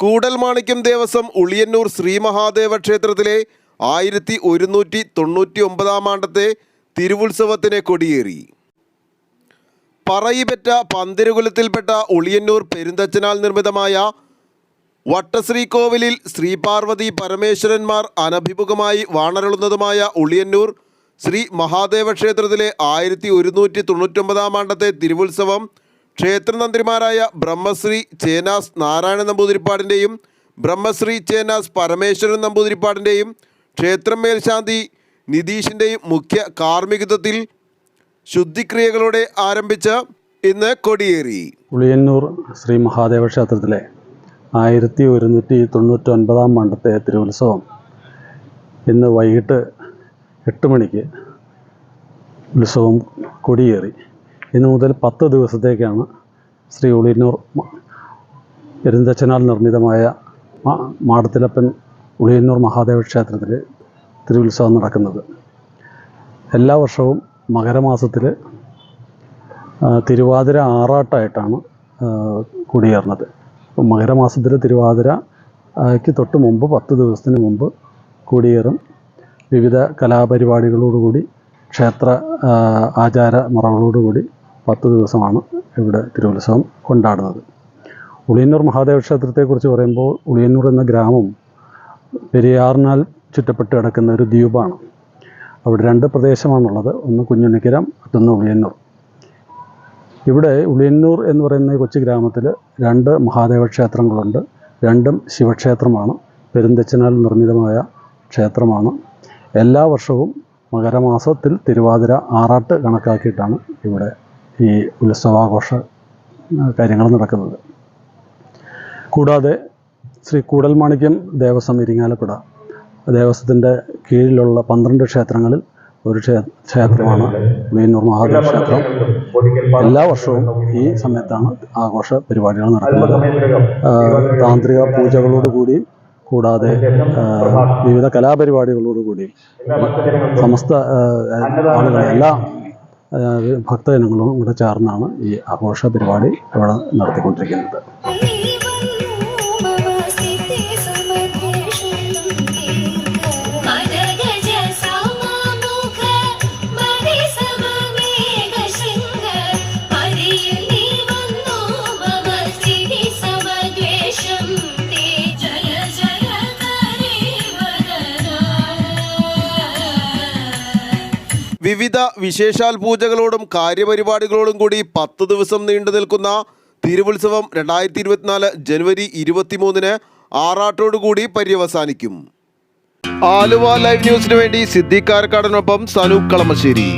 കൂടൽമാണിക്യം ദേവസ്വം ഉളിയന്നൂർ ശ്രീ മഹാദേവ ക്ഷേത്രത്തിലെ ആയിരത്തി ഒരുന്നൂറ്റി തൊണ്ണൂറ്റി ഒമ്പതാം ആണ്ടത്തെ തിരുവുത്സവത്തിന് കൊടിയേറി. പറയിപെറ്റ പന്തിരുകുലത്തിൽപ്പെട്ട ഉളിയന്നൂർ പെരുന്തച്ചനാൽ നിർമ്മിതമായ വട്ടശ്രീകോവിലിൽ ശ്രീപാർവതി പരമേശ്വരന്മാർ അനഭിമുഖമായി വാണരുളുന്നതുമായ ഉളിയന്നൂർ ശ്രീ മഹാദേവ ക്ഷേത്രത്തിലെ ആയിരത്തി ഒരുന്നൂറ്റി തൊണ്ണൂറ്റൊമ്പതാം ആണ്ടത്തെ തിരുവുത്സവം ക്ഷേത്രതന്ത്രിമാരായ ബ്രഹ്മശ്രീ ചേനാസ് നാരായണ നമ്പൂതിരിപ്പാടിന്റെയും ബ്രഹ്മശ്രീ ചേനാസ് പരമേശ്വരൻ നമ്പൂതിരിപ്പാടിന്റെയും ക്ഷേത്രം മേൽശാന്തി നിതീഷിന്റെയും മുഖ്യ കാർമ്മികത്വത്തിൽ ശുദ്ധിക്രിയകളോടെ ആരംഭിച്ച ഇന്ന് കൊടിയേറി. ഉളിയന്നൂർ ശ്രീ മഹാദേവ ക്ഷേത്രത്തിലെ ആയിരത്തി ഒരുന്നൂറ്റി തൊണ്ണൂറ്റി ഒൻപതാം മണ്ഡത്തെ തിരുവുത്സവം ഇന്ന് വൈകിട്ട് എട്ട് മണിക്ക് ഉത്സവം കൊടിയേറി. ഇന്ന് മുതൽ പത്ത് ദിവസത്തേക്കാണ് ശ്രീ ഉളിയന്നൂർ പെരുന്തച്ചനാൽ നിർമ്മിതമായ മാടത്തിലപ്പൻ ഉളിയന്നൂർ മഹാദേവ ക്ഷേത്രത്തിൽ തിരുവുത്സവം നടക്കുന്നത്. എല്ലാ വർഷവും മകരമാസത്തിൽ തിരുവാതിര ആറാട്ടായിട്ടാണ് കുടിയേറുന്നത്. അപ്പം മകരമാസത്തിൽ തിരുവാതിരയ്ക്ക് തൊട്ട് മുമ്പ് പത്ത് ദിവസത്തിന് മുമ്പ് കൂടിയേറും. വിവിധ കലാപരിപാടികളോടുകൂടി ക്ഷേത്ര ആചാര മുറകളോടുകൂടി പത്ത് ദിവസമാണ് ഇവിടെ തിരുവുത്സവം കൊണ്ടാടുന്നത്. ഉളിയന്നൂർ മഹാദേവ ക്ഷേത്രത്തെക്കുറിച്ച് പറയുമ്പോൾ ഉളിയന്നൂർ എന്ന ഗ്രാമം പെരിയാറിനാൽ ചുറ്റപ്പെട്ട് കിടക്കുന്ന ഒരു ദ്വീപാണ്. അവിടെ രണ്ട് പ്രദേശമാണുള്ളത്. ഒന്ന് കുഞ്ഞുണ്ണിക്കരം മറ്റൊന്ന് ഉളിയന്നൂർ. ഇവിടെ ഉളിയന്നൂർ എന്ന് പറയുന്ന കൊച്ചു ഗ്രാമത്തിൽ രണ്ട് മഹാദേവ ക്ഷേത്രങ്ങളുണ്ട്. രണ്ടും ശിവക്ഷേത്രമാണ്. പെരുന്തച്ചനാൽ നിർമ്മിതമായ ക്ഷേത്രമാണ്. എല്ലാ വർഷവും മകരമാസത്തിൽ തിരുവാതിര ആറാട്ട് കണക്കാക്കിയിട്ടാണ് ഇവിടെ ഈ ഉത്സവാഘോഷ കാര്യങ്ങൾ നടക്കുന്നത്. കൂടാതെ ശ്രീ കൂടൽമാണിക്യം ദേവസ്വം ഇരിങ്ങാലക്കുട ദേവസ്വത്തിന്റെ കീഴിലുള്ള പന്ത്രണ്ട് ക്ഷേത്രങ്ങളിൽ ഒരു ക്ഷേത്രമാണ് മീനൂർ മഹാദേവ ക്ഷേത്രം എല്ലാ വർഷവും ഈ സമയത്താണ് ആഘോഷ പരിപാടികൾ നടക്കുന്നത്. താന്ത്രിക പൂജകളോടുകൂടി കൂടാതെ വിവിധ കലാപരിപാടികളോടുകൂടി സമസ്ത ആളുകളെ എല്ലാ ഭക്തജനങ്ങളും കൂടെ ചേർന്നാണ് ഈ ആഘോഷ പരിപാടി ഇവിടെ നടത്തിക്കൊണ്ടിരിക്കുന്നത്. വിവിധ വിശേഷാൽ പൂജകളോടും കാര്യപരിപാടികളോടും കൂടി പത്ത് ദിവസം നീണ്ടു നിൽക്കുന്ന തിരുവുത്സവം രണ്ടായിരത്തി ഇരുപത്തിനാല് ജനുവരി ഇരുപത്തിമൂന്നിന് ആറാട്ടോടുകൂടി പര്യവസാനിക്കും. ആലുവ ലൈവ് ന്യൂസിനു വേണ്ടി സിദ്ധിക്കാരക്കാടനൊപ്പം കാരക്കാടനൊപ്പം സനൂപ് കളമശ്ശേരി.